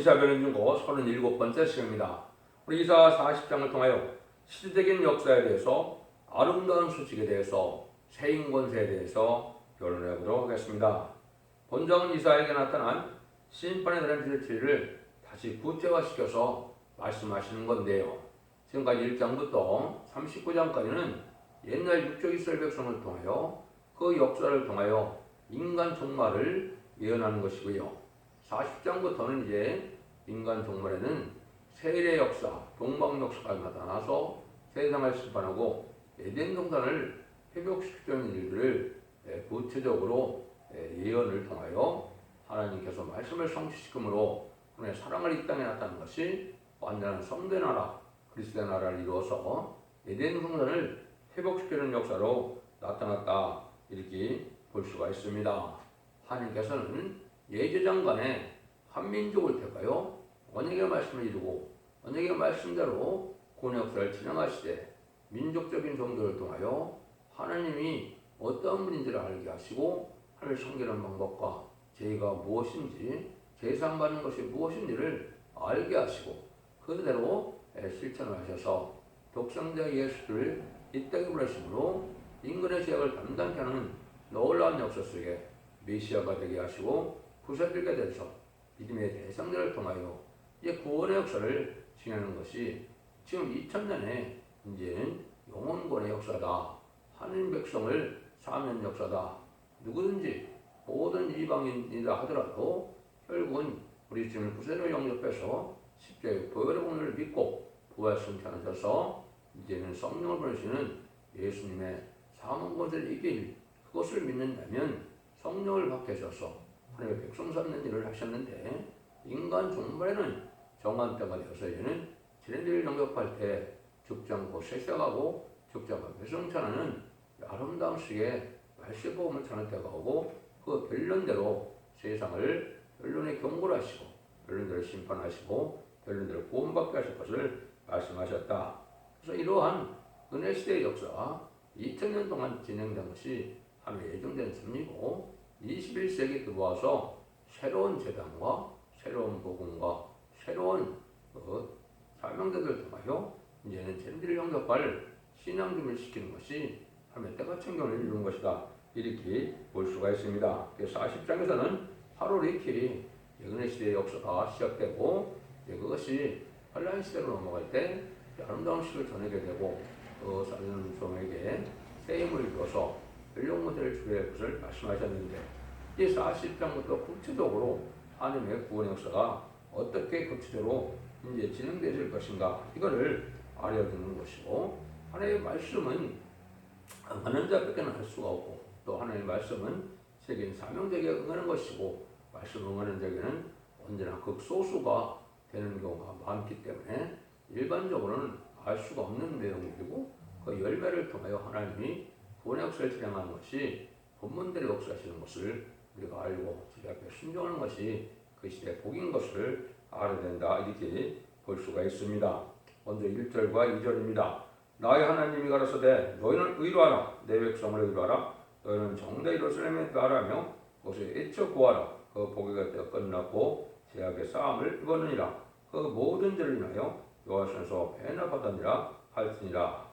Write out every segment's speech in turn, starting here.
이사별은 중고 37번째 시간입니다. 우리 이사 40장을 통하여 시대적인 역사에 대해서 아름다운 소식에 대해서 세인 권세에 대해서 결론해 보도록 하겠습니다. 본장은 이사에게 나타난 심판에 대한 진리를 다시 구체화시켜서 말씀하시는 건데요. 지금까지 1장부터 39장까지는 옛날 육적 이스라엘 백성을 통하여 그 역사를 통하여 인간 종말을 예언하는 것이고요. 40장부터는 이제 인간 종말에는 세일의 역사, 동방 역사가 나타나서 세상을 심판하고 에덴 동산을 회복시키는 일들을 예, 구체적으로 예, 예언을 통하여 하나님께서 말씀을 성취시킴으로 하나님의 사랑을 이 땅에 나타낸 것이 완전한 성대 나라, 그리스도의 나라를 이루어서 에덴 동산을 회복시키는 역사로 나타났다 이렇게 볼 수가 있습니다. 하나님께서는 예제장간에 한민족을 택하여 언약의 말씀을 이루고 언약의 말씀대로 군역사를 진행하시되 민족적인 정도를 통하여 하나님이 어떤 분인지를 알게 하시고 하나님을 섬기는 방법과 죄가 무엇인지 제상받는 것이 무엇인지를 알게 하시고 그대로 실천을 하셔서 독생자 예수를 이 땅에 보내심으로 인간의 죄악을 담당케 하는 놀라운 역사 속에 메시아가 되게 하시고 부사들게 돼서 믿음의 대상들을 통하여 이제 구원의 역사를 진행하는 것이 지금 2000년에 이제는 영원권의 역사다. 하나님 백성을 사는 역사다. 누구든지 모든 이방인이라 하더라도 결국은 우리 주님을 구세로 영접해서 십자가의 보혈의 공을 믿고 부활 승천하셔서 이제는 성령을 보내시는 예수님의 권세를 이길 그것을 믿는다면 성령을 받게 하셔서 하나님의 백성 삼는 일을 하셨는데 인간 종말에는 정한 때가 되어서 이제는 지네들을 영접할 때 죽지 않고 세상하고 죽지 않고 배성찬하는 아름다운 식의 말세보험을 전할 때가 오고 그 결론대로 세상을 결론에 경고를 하시고 결론대로 심판하시고 결론대로 구원받게 하실 것을 말씀하셨다. 그래서 이러한 은혜 시대의 역사 2000년 동안 진행된 것이 하나의 예정된 섭리고 21세기 들어와서 새로운 재단과 새로운 복음과 새로운 그 사명자들 통하여 이제는 젠들을 영접할 신앙 준비를 시키는 것이 하나님의 때가 청경을 이루는 것이다. 이렇게 볼 수가 있습니다. 그래서 40장에서는 8월 이틀이 은혜 시대의 역사가 시작되고 그것이 환란 시대로 넘어갈 때 아름다운 시를 전하게 되고 그 사는 종에게 새 힘을 줘서 연령 모델을 될 것을 말씀하셨는데 이 40장부터 구체적으로 하나님의 구원 역사가 어떻게 구체적으로 이제 진행되실 것인가 이거를 알려주는 것이고 하나님의 말씀은 응하는 자밖에는 할 수가 없고 또 하나님의 말씀은 세계인 사명자에게 응하는 것이고 말씀 응하는 자에게는 언제나 극소수가 되는 경우가 많기 때문에 일반적으로는 알 수가 없는 내용이고 그 열매를 통하여 하나님이 구원 역사를 진행하는 것이 본문대로 역사하시는 것을 우리가 알고 주의 앞에 순종하는 것이 그 시대 복인 것을 알아야 된다. 이렇게 볼 수가 있습니다. 먼저 1절과 2절입니다. 나의 하나님이 가라사대 너희는 의로하라. 내 백성을 의로하라. 너희는 정대 예루살렘에 가라며 그것을 애쳐 구하라. 그 보기가 되어 끝났고 제약의 싸움을 입었느니라. 그 모든 죄를 인하여 여호와께서 배나 받았니라 할지니라.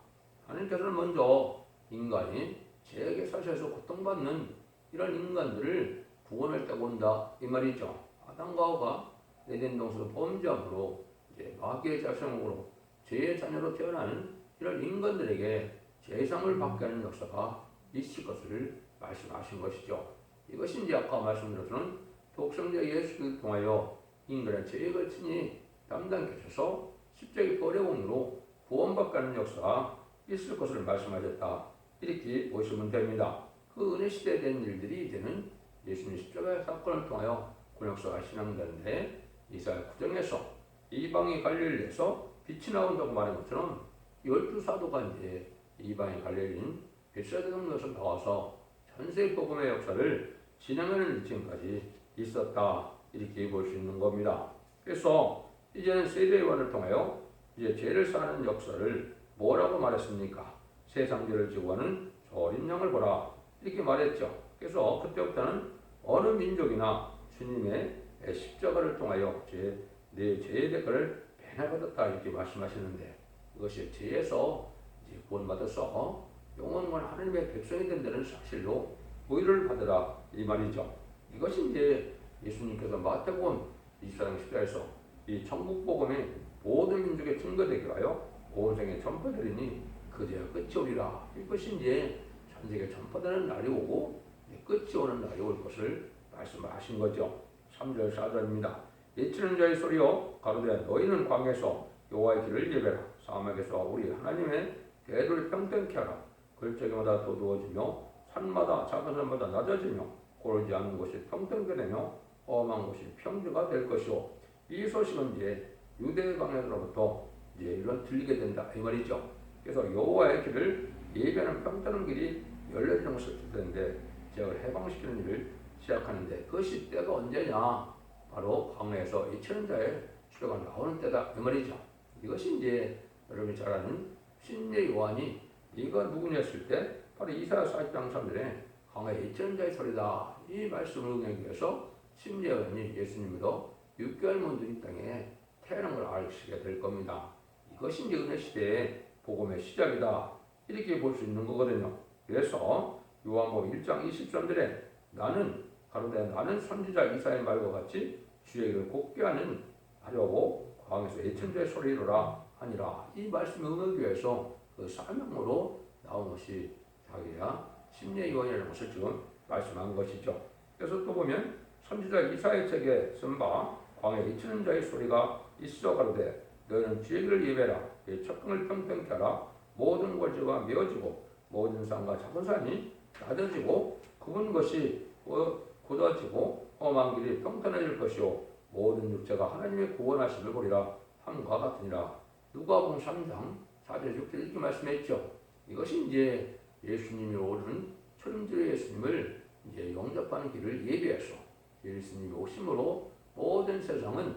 하나님께서는 먼저 인간이 죄악의 사실에서 고통받는 이런 인간들을 구원할 때가 온다 이 말이죠 아담과 하와가 에덴 동산에서 범죄함으로 이제 마귀의 자성으로 죄의 자녀로 태어나는 이런 인간들에게 재상을 받게 하는 역사가 있을 것을 말씀하신 것이죠. 이것이 이제 아까 말씀드렸던 독생자 예수를 통하여 인간의 죄악을 친히 담당해 주셔서 십자가의 어려움으로 구원받게 하는 역사가 있을 것을 말씀하셨다. 이렇게 보시면 됩니다. 그 은혜 시대에 된 일들이 이제는 예수님 십자가의 사건을 통하여 군역사가 신앙되는데 이사야 9장에서 이방이 갈릴리에서 빛이 나온다고 말한 것처럼 열두 사도가 이제 이방의 갈릴리인 베사다 동네에서 나와서 전세 복음의 역사를 진행하는 일정까지 있었다 이렇게 볼 수 있는 겁니다. 그래서 이제는 세례요한을 통하여 이제 죄를 사는 역사를 뭐라고 말했습니까? 세상 죄를 지고 하는 저 어린 양을 보라 이렇게 말했죠. 그래서 그때부터는 어느 민족이나 주님의 십자가를 통하여 죄내 죄의 대가를 배나받았다 이렇게 말씀하시는데 그것이 죄에서 이제 구원받아서 영원한 하나님의 백성이 된 데는 사실로 보혈을 받으라 이 말이죠. 이것이 이제 예수님께서 마태복음 24장 10절에서 이 천국 복음이 모든 민족의 증거되게 하여 온 세계에 전파되리니 그제야 끝이 오리라. 이것이 이제 전 세계 전파되는 날이 오고 끝이 오는 날이 올 것을 말씀하신 거죠. 3절 4절입니다. 예치는 자의 소리여 가로되 너희는 광에서 여호와의 길을 예배라 사막에서 우리 하나님의 대를 평평케 하라 글적이마다 도두어지며 산마다 작은 산마다 낮아지며 고르지 않는 곳이 평평게 되며 험한 곳이 평지가 될 것이오 이 소식은 이제 유대 강에서로부터 이제 이런 들리게 된다 이 말이죠 그래서 여호와의 길을 예배하는 평탄한 길이 열려지는 것을 뜻하는데 지역을 해방시키는 일을 시작하는데 그것이 때가 언제냐 바로 광야에서 이 천자의 수레가 나오는 때다 그 말이죠. 이것이 이제 여러분이 잘 아는 신의 요한이 이가 누구냐 했을 때 바로 이사야 40장 3절에 광야의 이천자의 소리다 이 말씀을 응하기 위해서 신의 요한이 예수님으로 6개월 먼저 이 땅에 태어난 걸 알시게 될 겁니다. 이것이 이제 은혜 시대의 복음의 시작이다 이렇게 볼 수 있는 거거든요. 그래서 요한복음 1장 23절에 나는 가로되 나는 선지자 이사의 말과 같이 주의 길을 곱게 하는 하려고 광에서 예천자의 소리로라 하니라 이 말씀을 응하기 위해서 그 사명으로 나온 것이 자기야 심리의 요원이라는 것을 지금 말씀한 것이죠. 그래서 또 보면 선지자 이사의 책에 쓴바 광에 예치는 자의 소리가 있어 가로되 너는 주의 길을 예배라 그 첫경을 평평케 하라. 모든 골지가 메어지고 모든 산과 작은 산이 낮아지고 그분 것이 어, 굳어지고 험한 길이 평탄해질 것이요. 모든 육체가 하나님의 구원하심을 보리라. 함과 같으니라. 누가복음 3장 4절 6절 이렇게 말씀했죠. 이것이 이제 예수님이 오는 초림주의 예수님을 이제 영접하는 길을 예비해서 예수님이 오심으로 모든 세상은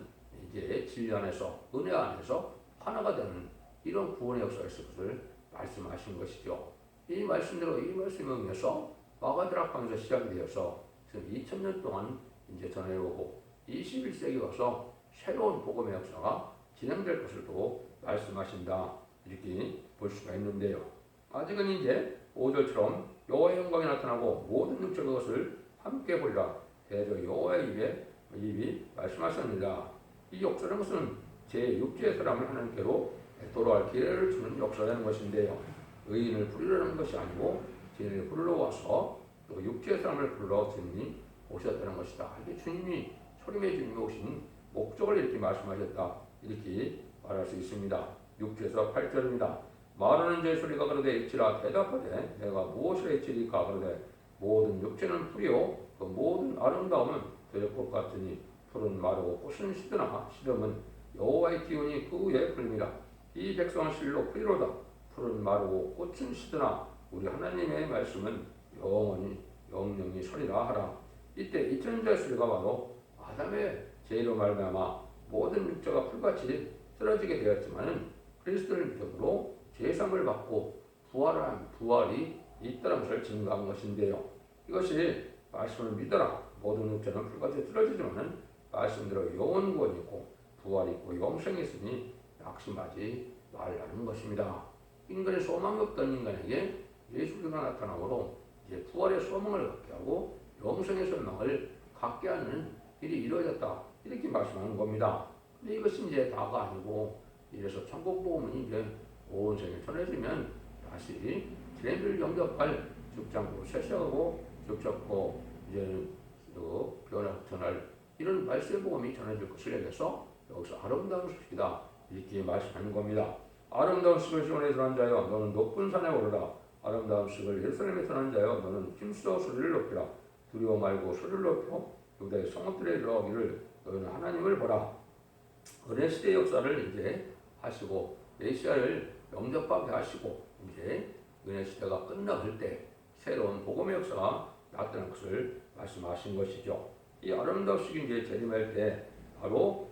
이제 진리 안에서 은혜 안에서 하나가 되는 이런 구원의 역사가 있을 것을 말씀하신 것이죠. 이 말씀대로 이 말씀을 응해서 마가드락 방에서 시작이 되어서 지금 2000년 동안 이제 전해오고 21세기 와서 새로운 복음의 역사가 진행될 것을 또 말씀하신다 이렇게 볼 수가 있는데요. 아직은 이제 5절처럼 여호와의 영광이 나타나고 모든 육체 그것을 함께 보리라 대저 여호와의 입에 입이 말씀하셨느니라 이 역사라는 것은 제 육체의 사람을 하나님께로 돌아갈 기회를 주는 역사라는 것인데요. 의인을 부르려는 것이 아니고 죄인을 부르러 와서 또 육체의 사람을 불러 주님이 오셨다는 것이다. 이게 주님이 초림의 주님이 오신 목적을 이렇게 말씀하셨다. 이렇게 말할 수 있습니다. 6절에서 8절입니다. 말하는 자의 소리가 그러되 일치라 대답하되 내가 무엇을 일치리까 그러되 모든 육체는 풀이요 그 모든 아름다움은 들꽃 같으니 풀은 마르고 꽃은 시드나 시름은 여호와의 기운이 그 위에 풀립니다. 이 백성은 실로 풀이로다. 풀은 마르고 꽃은 시드나 우리 하나님의 말씀은 영원히 영영이 소리라 하라. 이때 이천자 수가 바로 아담의 죄로 말미암아 모든 육체가 풀같이 쓰러지게 되었지만은 그리스도를 믿음으로 죄상을 받고 부활한 부활이 있다는 것을 증거한 것인데요. 이것이 말씀을 믿어라. 모든 육체는 풀같이 쓰러지지만은 말씀대로 영원 구원이 있고 부활이 있고 영생이 있으니 낙심하지 말라는 것입니다. 인간의 소망이 없던 인간에게 예수가 나타나므로 이제 부활의 소망을 갖게 하고 영생의 소망을 갖게 하는 일이 이루어졌다. 이렇게 말씀하는 겁니다. 근데 이것이 이제 다가 아니고 이래서 천국 복음은 이제 온 세계에 전해지면 다시 지뢰를 영접할 죽장으로 쇠쇠하고 죽잡고 이제 또 변화 전할 이런 말씀의 복음이 전해질 것을 얘기해서 여기서 아름다운 소식이다 이렇게 말씀하는 겁니다. 아름다운 숲을 시원에 들어간 자여 너는 높은 산에 오르라 아름다운 숲을 예루살렘에 들어간 자여 너는 힘써 소리를 높이라 두려워 말고 소리를 높여 유다의 성읍들에 이르기를 너는 하나님을 보라 은혜 시대 역사를 이제 하시고 메시아를 영접하게 하시고 이제 은혜 시대가 끝나갈 때 새로운 복음의 역사가 나타날 것을 말씀하신 것이죠. 이 아름다우시긴 이제 재림할 때 바로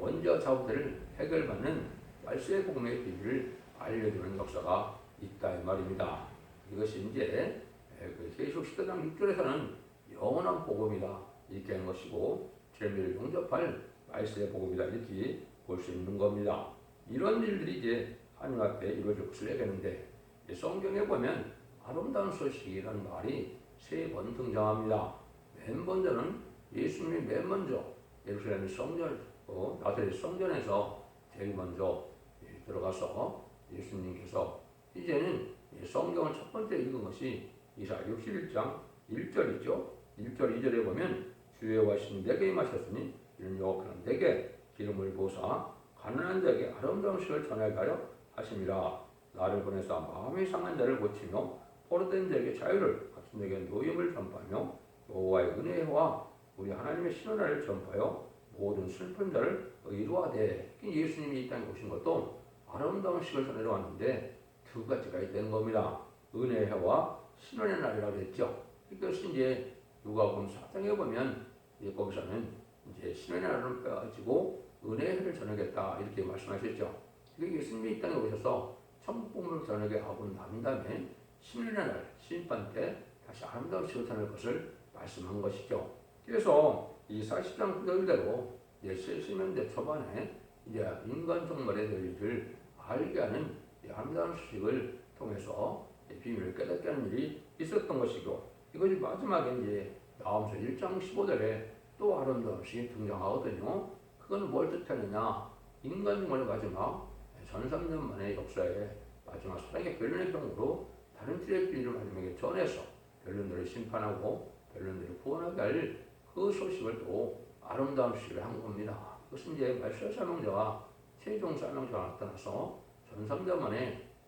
원자 자원들을 해결받는 말씀의 복음의 비밀을 알려주는 역사가 있다 이 말입니다. 이것이 이제 그 계시록 10장 6절에서는 영원한 복음이다 이렇게 하는 것이고 죄를 용접할 말세의 복음이다 이렇게 볼 수 있는 겁니다. 이런 일들이 이제 하나님 앞에 이루어질 것을 얘기하는데 이 성경에 보면 아름다운 소식이라는 말이 세 번 등장합니다. 맨 먼저는 예수님이 맨 먼저 예루살렘 성전, 어, 나사렛 성전에서 제일 먼저 예, 들어가서 예수님께서 이제는 이 성경을 첫 번째 읽은 것이 이사 61장 1절이죠. 1절 2절에 보면 주의 와신 내게 임하셨으니 이는 여호와는 내게 기름을 부사 가난한 자에게 아름다운 식을 전하여 하심이라 나를 보내사 마음이 상한 자를 고치며 포로된 자에게 자유를 갇힌 자에게 노임을 전파하며 여호와의 은혜와 우리 하나님의 신원을 전파하여 모든 자를 의로하되 예수님이 이 땅에 오신 것도 아름다운 식을 전하러 왔는데 두 가지가 되는 겁니다. 은혜와 신원의 날이라고 했죠. 이것이 이제 누가 보면 사장에 보면 이제 거기서는 이제 신원의 날을 빼가지고 은혜의 해를 전하겠다 이렇게 말씀하셨죠. 이게 예수님이 이 땅에 오셔서 천국 복음을 전하게 하고 난 다음에 신년의 날 심판 때 다시 아름다운 식을 전할 것을 말씀한 것이죠. 그래서 이 40장 구절대로 이제 70년대 초반에 이제 인간 종말의 일을 알게 하는 이 아름다운 수식을 통해서 이 비밀을 깨닫게 일이 있었던 것이고 이것이 마지막에 이제 나오면서 1장 15절에 또 아름다운 수식이 등장하거든요. 그거는 뭘 뜻하느냐? 인간 종말의 마지막 전삼년 만의 역사에 마지막 사랑의 변론의 경우로 다른 비리를 마지막에 전해서 변론들을 심판하고 변론들을 구원하게 할 그 소식을 또 아름다운 시를 한 겁니다. 그것은 이제 말세 사명자와 최종 사명자가 나타나서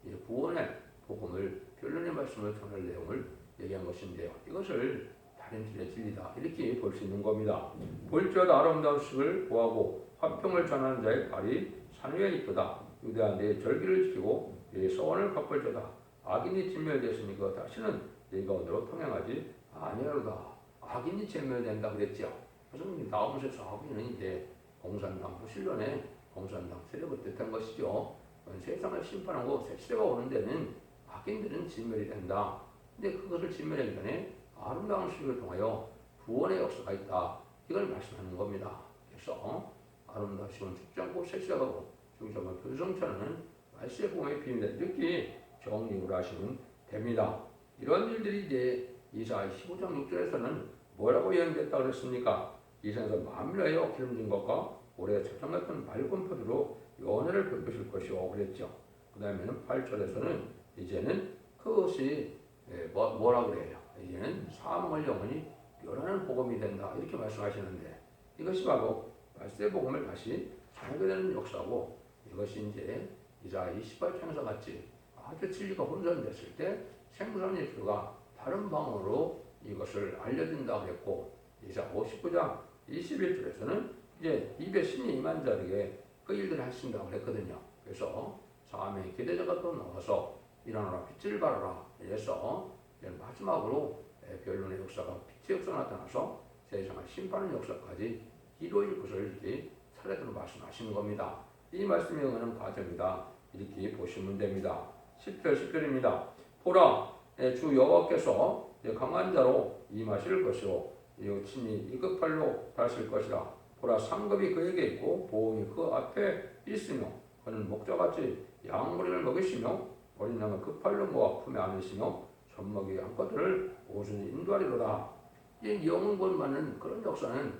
이제 구원의 복음을 변론의 말씀을 전할 내용을 얘기한 것인데요. 이것을 다른 틀의 진리다 이렇게 볼 수 있는 겁니다. 볼지어다 아름다운 식을 구하고 화평을 전하는 자의 발이 산 위에 있도다. 유대한 내 절기를 지키고 내 소원을 갚을지어다. 악인이 진멸되었으니 그 다시는 네 가운데로 통행하지 아니하로다. 악인이 진멸된다 그랬죠. 그래서 나오면서 이제 공산당 부실론의 공산당 세력을 뜻한 것이죠. 세상을 심판하고 새 시대가 오는 데는 악인들은 진멸이 된다. 근데 그것을 진멸하기 전에 아름다운 수를 통하여 구원의 역사가 있다. 이걸 말씀하는 겁니다. 그래서 아름다운 시은 죽지 않고 새 시대가 오고 죽지 않고 불성천하는 말세의 복음의 비밀 이렇게 정리를 하시면 됩니다. 이런 일들이 이제 이사 15장 6절에서는 뭐라고 예언됐다 그랬습니까? 이생에서 만밀하여 기름진 것과 올해 첫장 같은 맑은 포도로 연회를 베푸실 것이오 그랬죠. 그 다음에는 8절에서는 이제는 그것이 예, 뭐, 뭐라 그래요? 이제는 사망을 영원히 멸하는 복음이 된다 이렇게 말씀하시는데 이것이 바로 말세 복음을 다시 전하게 되는 역사고 이것이 이제 이자 28장에서 같이 아주 진리가 혼선됐을 때 생선 예수가 다른 방으로 이것을 알려준다고 했고 이사 59장 21절에서는 이제 입에 신이 임한 자에게 그 일들을 하신다고 했거든요. 그래서 사람의 기대자가 또 나와서 일어나라 빛을 발하라 이래서 마지막으로 변론의 역사가 빛의 역사 나타나서 세상을 심판하는 역사까지 이루어질 것을 차례대로 말씀하시는 겁니다. 이 말씀에 응하는 과정이다. 이렇게 보시면 됩니다. 10절 10절입니다. 보라 주 여호와께서 강한 자로 임하실 것이요. 이 친히 이급팔로 다실 것이라. 보라 상급이 그에게 있고 보응이 그 앞에 있으며 그는 목자같이 양머리를 먹이시며 어린 양을 급팔로 모아 품에 안으시며 젖먹이 양껏들을 오순히 인도하리로다. 이 받는 그런 역사는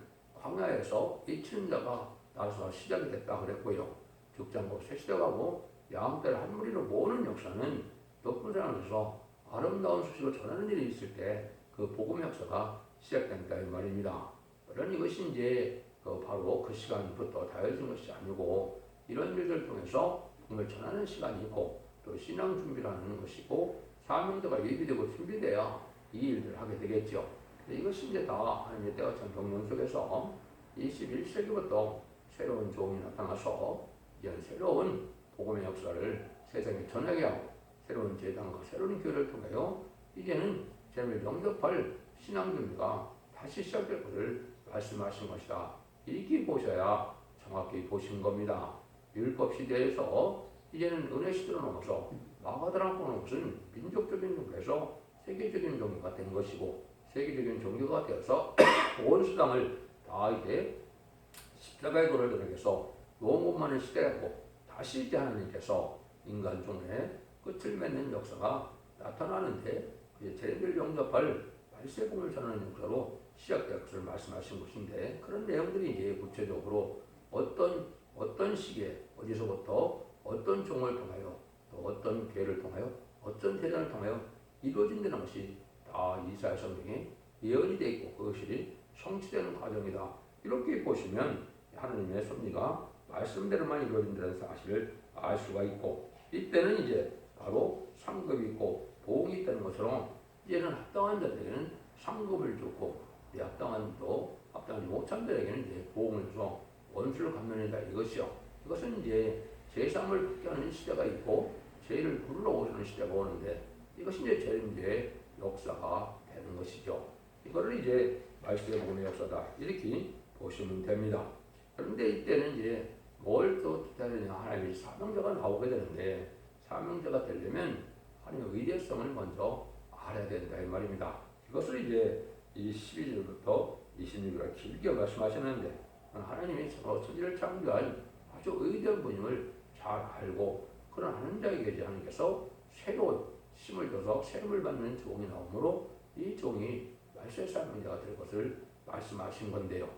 광야에서 이치는 자가 나서 시작이 됐다 그랬고요. 죽장고 쇠시대가고 양떼를 한 무리로 모으는 역사는 높은 산에서 아름다운 소식을 전하는 일이 있을 때 그 복음 역사가 시작된다 이 말입니다. 그런 이것이 이제 그 바로 그 시간부터 다해진 것이 아니고 이런 일들을 통해서 복음을 전하는 시간이 있고 또 신앙 준비를 하는 것이고 사명자가 예비되고 준비돼야 이 일들을 하게 되겠죠. 이것이 이제 다 하나님의 때가 참 경륜 속에서 21세기부터 새로운 종이 나타나서 이런 새로운 복음의 역사를 세상에 전하게 하고 새로운 재단과 새로운 교회를 통하여 이제는 재미를 영접할 신앙 준비가 다시 시작될 것을 말씀하신 것이다. 이렇게 보셔야 정확히 보신 겁니다. 율법 시대에서 이제는 은혜 시대로 넘어서 마가다라고는 것은 민족적인 종교에서 세계적인 종교가 된 것이고 세계적인 종교가 되어서 온 수당을 다 이제 십자가의 도를 드러내서 영원만의 시대고 다시 이제 하나님께서 인간 종의 끝을 맺는 역사가 나타나는데 죄를 용접할 발세공을 전하는 역사로 시작될 것을 말씀하신 것인데 그런 내용들이 이제 구체적으로 어떤 어떤 시기에 어디서부터 어떤 종을 통하여 또 어떤 기회를 통하여 어떤 대전을 통하여 이루어진다는 것이 다 이사야 성경에 예언이 되어 있고 그것이 성취되는 과정이다. 이렇게 보시면 하나님의 섭리가 말씀대로만 이루어진다는 사실을 알 수가 있고 이때는 이제 바로 상급이 있고 보응이 있다는 것처럼 이제는 합당한 자들에게는 상급을 주고 이 합당한 또 합당하지 못한 자에게는 이제 보응을 줘서 원수를 갚는다 이것이요. 이것은 이제 제3을 받게 하는 시대가 있고 죄를 부르러 오시는 시대가 오는데 이것이 이제 죄인의 역사가 되는 것이죠. 이거를 이제 말씀에 보는 역사다 이렇게 보시면 됩니다. 그런데 이때는 이제 뭘또 기다리냐 하나님이 사명자가 나오게 되는데 사명자가 되려면 하나님의 의대성을 먼저 알아야 된다 이 말입니다. 이것을 이제 이 12절부터 26절 길게 말씀하셨는데 하나님이 천지를 창조한 아주 의대한 분임을 잘 알고 그런 하는 자에게 하나님께서 새로운 힘을 줘서 새로움을 받는 종이 나오므로 이 종이 말세 사명자가 될 것을 말씀하신 건데요.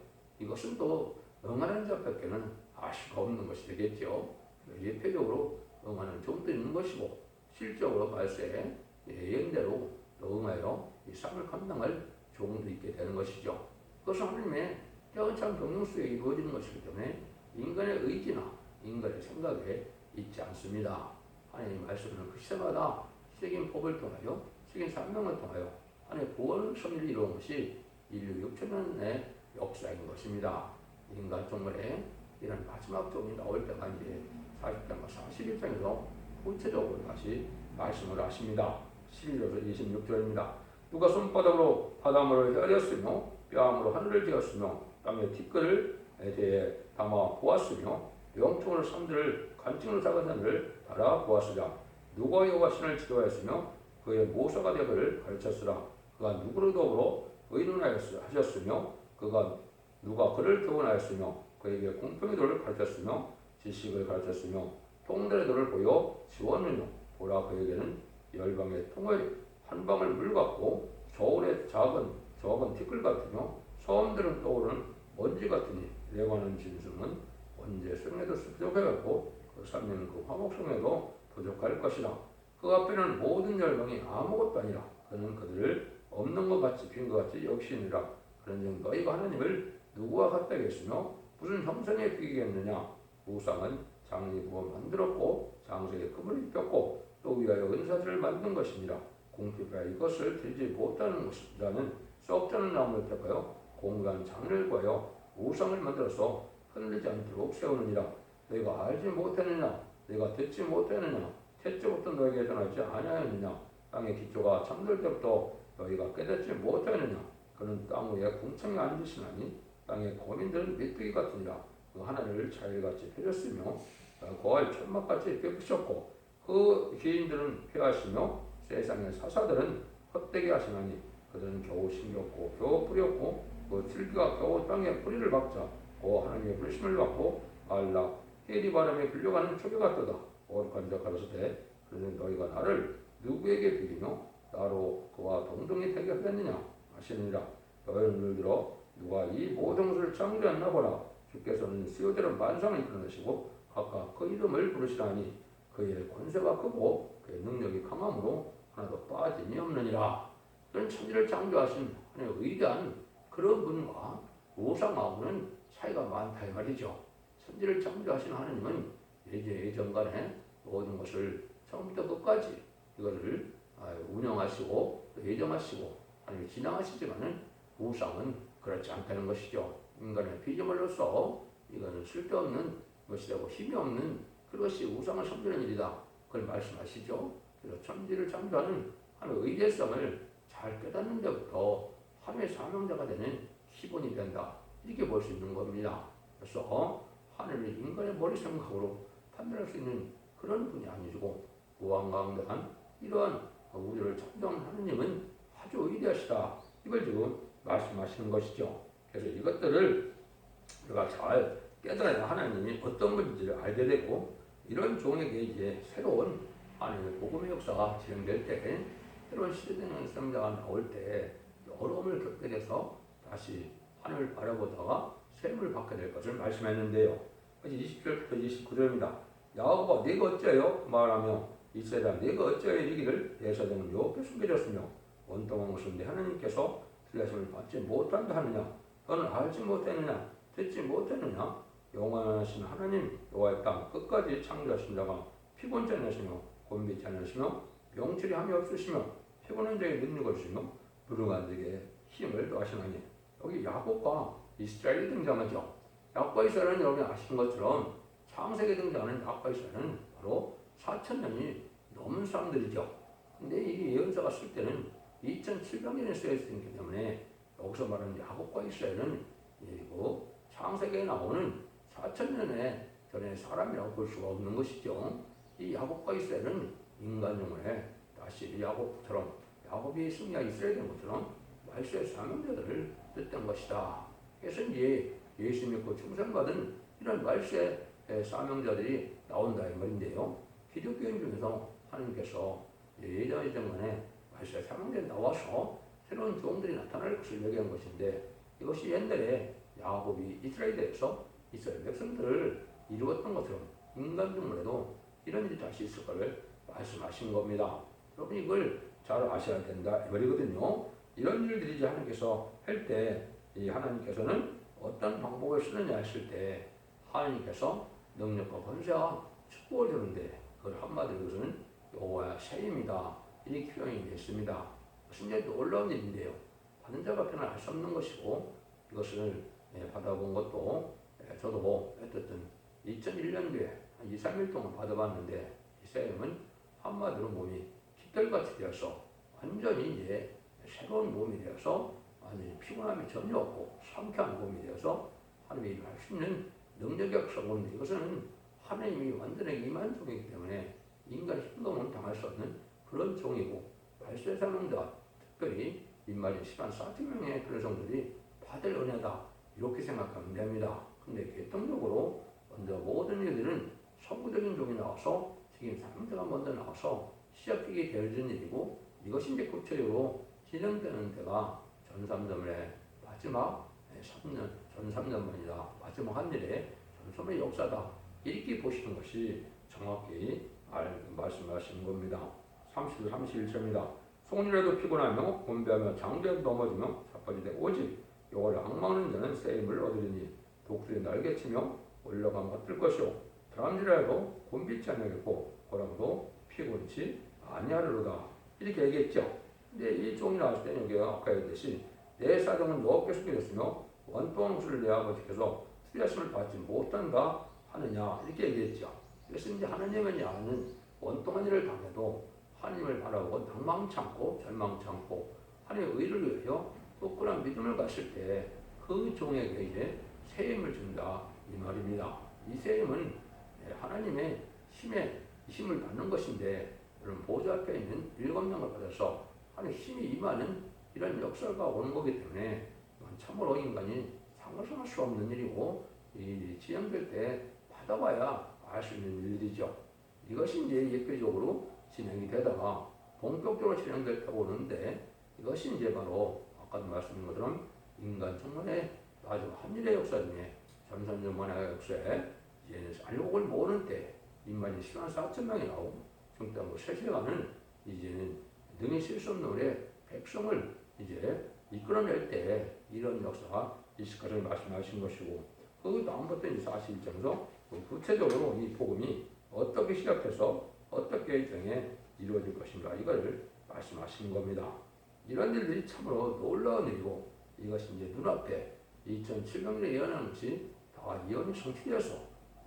이것은 또 응하는 자밖에는 알 수가 없는 것이 되겠죠. 예표적으로 응하는 종도 있는 것이고 실적으로 말세 예언대로 또 응하여 이 삶을 감당할 종도 있게 되는 것이죠. 그것은 하나님의 태어찬 경영 속에 이루어지는 것이기 때문에 인간의 의지나 인간의 생각에 있지 않습니다. 하나님 말씀은 그 시대마다 시적인 법을 통하여 시적인 사명을 통하여 하나님의 구원 섭리를 이루은 것이 인류 6천년의 역사인 것입니다. 인간 종말에 이런 마지막 종이 나올 이제 40장과 41장에서 구체적으로 다시 말씀을 하십니다. 11절에서 26절입니다. 누가 손바닥으로 바닷물을 헤아렸으며 뼈암으로 하늘을 지었으며 땅에 티끌을 대해 담아 보았으며 영통을 산들을 간증으로 작은 산을 달아 보았으랴 누가 여호와 신을 지도하였으며 그의 모사가 되기를 가르쳤으라 그가 누구를 더불어 의논하였으며 그가 누가 그를 교훈하였으며 그에게 공평의 도를 가르쳤으며 지식을 가르쳤으며 통달의 도를 보여 지원하며 보라 그에게는 열방의 통을 한 방울 물 같고 저울의 작은 적은 티끌 같으며 소음들은 떠오르는 먼지 같으니 내관한 진승은 언제 성에도 부족해갖고 그 삼년 그 화목성에도 부족할 것이라. 그 앞에는 모든 열방이 아무것도 아니라 그는 그들을 없는 것 같이 빈 것 같이 역시니라. 그런즉 너희가 하나님을 누구와 같다겠으며 무슨 형상에 비기겠느냐? 우상은 장이 부어 만들었고 장세에 금을 입혔고 또 위하여 은사들을 만든 것이니라. 공피가 이것을 들지 못하는 것이라는 썩자는 나무를 택하여 공간 구하여 우상을 만들어서 흔들지 않도록 세우느니라. 너희가 알지 못하느냐? 내가 듣지 못하느냐? 태초부터 너에게 전하지 아니하였느냐? 땅의 기초가 잠들 때부터 너희가 깨닫지 못하느냐? 그는 땅 위에 궁창이 앉으시나니 땅의 거민들은 메뚜기 같으니라 그 하늘을 자일같이 펴졌으며 거할 천막같이 펴으셨고 그 기인들은 폐하시며 세상의 사사들은 헛되게 하시나니 그들은 겨우 심겼고 겨우 뿌렸고 그 틀기가 겨우 땅에 뿌리를 박자 그 하나님의 불심을 받고 알라 헤리 바람에 불려가는 초계 같도다. 오룩한 자 가로수되 그러니 너희가 나를 누구에게 비리며 나로 그와 동등히 되게 하겠느냐 하시니라. 너희는 늘 들어 누가 이 모든 것을 창조했나 보라. 주께서는 수요대로 만상을 이끌어내시고 각각 그 이름을 부르시라니 그의 권세가 크고 그의 능력이 강함으로 하나도 빠짐이 없느니라. 이런 천지를 창조하신 하나님의 위대한 그런 분과 우상하고는 차이가 많다 이 말이죠. 천지를 창조하신 하나님은 예제 예전 간에 모든 것을 처음부터 끝까지 이거를 아, 운영하시고 또 예정하시고 하나님이 진행하시지만은 우상은 그렇지 않다는 것이죠. 인간의 피조물로서 이거는 쓸데없는 것이 되고 힘이 없는 그것이 우상을 섬기는 일이다. 그걸 말씀하시죠. 그래서 천지를 창조하는 하나님의 의대성을 잘 깨닫는 데부터 하나님의 사명자가 되는 기본이 된다. 이렇게 볼 수 있는 겁니다. 그래서 하나님이 인간의 머리 생각으로 판단할 수 있는 그런 분이 아니고 우왕강대한 이러한 우리를 창조한 하느님은 아주 위대하시다. 이걸 지금 말씀하시는 것이죠. 그래서 이것들을 우리가 잘 깨달아야 하나님이 어떤 분인지를 알게 되고 이런 종에게 이제 새로운 하나님의 복음의 역사가 진행될 때 새로운 시대되는 생자가 나올 때 어려움을 겪게 돼서 다시 하늘을 바라보다가 샘을 받게 될 것을 말씀했는데요. 20절부터 29절입니다. 야고보가 네가 어째요? 말하며 이스라엘아 네가 어째요 이르기를 예사되는 여호께 숨겨졌으며 원동한 것은 내 하나님께서 들려심을 받지 못한다 하느냐 너는 알지 못했느냐 듣지 못했느냐 영원하신 하나님 여호와의 땅 끝까지 창조하신 자가 피곤치 않으시며 곤비치 않으시며 명철이 함이 없으시며 피곤한 자에게 능력을 주시며 무능한 자에게 힘을 더하시나니 여기 야곱과 이스라엘이 등장하죠. 야곱과 이스라엘은 여러분이 아시는 것처럼 창세기에 등장하는 야곱과 이스라엘은 바로 4천 년이 넘은 사람들이죠. 근데 이 예언서가 쓸 때는 2,700년에 쓰여있기 때문에 여기서 말하는 야곱과 이스라엘은 이고 창세기에 나오는 4천 년의 전에 사람이라고 볼 수가 없는 것이죠. 이 야곱과 이스라엘은 인간용에 다시 야곱처럼 야곱이 승리하 이스라엘 된 것처럼 말세의 사명자들을 뜻된 것이다. 그래서 이제 예수 믿고 충성받은 이런 말세의 사명자들이 나온다 이 말인데요. 기독교인 중에서 하나님께서 예전 예전간에 말세의 사명자들이 나와서 새로운 종들이 나타날 것을 얘기한 것인데 이것이 옛날에 야곱이 이스라엘에서 이스라엘 백성들을 이루었던 것처럼 인간 중물에도 이런 일이 다시 있을 것을 말씀하신 겁니다. 여러분 이걸 잘 아셔야 된다 이 말이거든요. 이런 일들이 이제 하나님께서 할 때 이 하나님께서는 어떤 방법을 쓰느냐 했을 때 하나님께서 능력과 권세와 축복을 주는데 그걸 한마디로 그것은 여호와의 세입니다. 이 규정이 됐습니다. 이제 놀라운 일인데요. 받은 자밖에는 알수 없는 것이고 이것을 예, 받아본 것도 예, 저도 어쨌든 2001년도에 한 2, 3일 동안 받아봤는데 이 세임은 한마디로 몸이 깃털같이 되어서 완전히 이제 새로운 몸이 되어서 완전히 피곤함이 전혀 없고 상쾌한 몸이 되어서 하나님이 일할 수 있는 능력이 없어오는데 이것은 하나님이 완전히 종이기 때문에 인간 힘으로는 당할 수 없는 그런 종이고 발세 사명자 특별히 입맞은 10만 4천 명의 그런 성들이 받을 은혜다 이렇게 생각하면 됩니다. 근데 개통적으로 먼저 모든 일들은 선구적인 종이 나와서 지금 사명자가 먼저 나와서 시작되게 되어진 일이고 이것이 이제 구체적으로 진행되는 때가 전 3년의 마지막 3년, 전 3년만이다. 마지막 한 일에 전섬의 역사다. 이렇게 보시는 것이 정확히 알, 말씀하시는 겁니다. 30, 31절입니다. 손이라도 피곤하며 곤배하며 장대도 넘어지며 자빠지되 오직 여호와를 악망하는 자는 세임을 얻으리니 독수리 날개치며 올라가면 뜰 것이요 드람지라도 곤비치 않으겠고 호랑도 피곤치 아니하리로다 이렇게 얘기했죠. 근데 이 종이 나왔을 때는 여기 아까 얘기했듯이 내 사정은 너께 숨겨졌으며 원통한 것을 내 아버지께서 투자심을 받지 못한다 하느냐 이렇게 얘기했죠. 그래서 이제 하느님이 아는 원통한 일을 당해도 하나님을 바라고 절망치 않고 하나님의 의를 위하여 굳건한 믿음을 갔을 때 그 종에게 이제 세임을 준다 이 말입니다. 이 세임은 하나님의 힘에 힘을 받는 것인데 여러분 보좌 앞에 있는 일곱 명을 받아서 하나님 힘이 임하는 이런 역사가 오는 거기 때문에 참으로 인간이 상상할 수 없는 일이고 이 진행될 때 받아봐야 알 수 있는 일이죠. 이것이 이제 예표적으로 진행이 되다가 본격적으로 진행될 때 오는데 이것이 이제 바로 아까도 말씀드린 것처럼 인간 청년의 마지막 한일의 역사 중에 전선전 만화의 역사에 이제는 알곡을 모르는 때 인만이 10만 4천 명이 나오고 정당 뭐 세세가는 이제는 능히 실수 없는 우리 백성을 이제 이끌어낼 때 이런 역사가 것을 말씀하신 것이고 그 다음부터 이제 41장에서 구체적으로 이 복음이 어떻게 시작해서 어떻게 일정에 이루어질 것인가 이걸 말씀하신 겁니다. 이런 일들이 참으로 놀라운 일이고 이것이 이제 눈앞에 2007년에 예언한 것이 다 예언이 성취돼서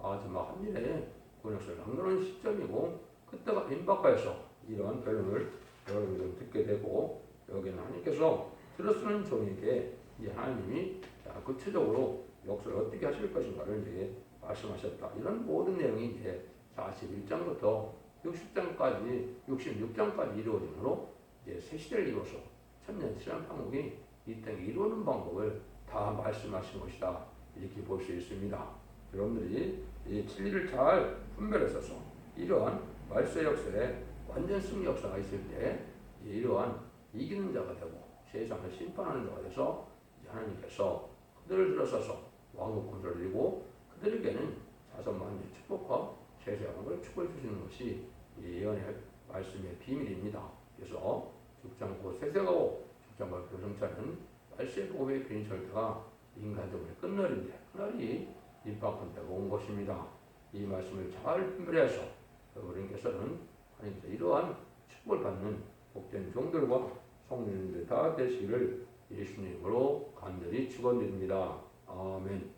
마지막 한 일에 권역을 남겨놓은 시점이고 그때가 임박하여서 이러한 결론을 여러분이 좀 듣게 되고 여기는 하나님께서 들어쓰는 종에게 이제 하나님이 구체적으로 역사를 어떻게 하실 것인가를 이제 말씀하셨다. 이런 모든 내용이 이제 41장부터 60장까지 66장까지 이루어지므로 이제 새 시대를 이루어서 천년 칠한 방법이 이 땅에 이루는 방법을 다 말씀하신 것이다. 이렇게 볼 수 있습니다. 여러분들이 이 진리를 잘 분별해서서 이러한 말세 역사에 완전 승리 역사가 있을 때 이러한 이기는 자가 되고 세상을 심판하는 자가 돼서 하나님께서 그들을 들어서서 왕국 군주를 이루고 그들에게는 자선만의 축복과 걸 축복해 주시는 것이 이 예언의 말씀의 비밀입니다. 그래서 죽장고 세세가고 죽장고 교정차는 말세 복음의 근철대가 인간적으로 끝날인데 그날이 임박한 때가 온 것입니다. 이 말씀을 잘 분별해서 여러분께서는 하나님께서 이러한 축복을 받는 복된 종들과 성령들 다 되시기를 예수님으로 간절히 축원드립니다. 아멘.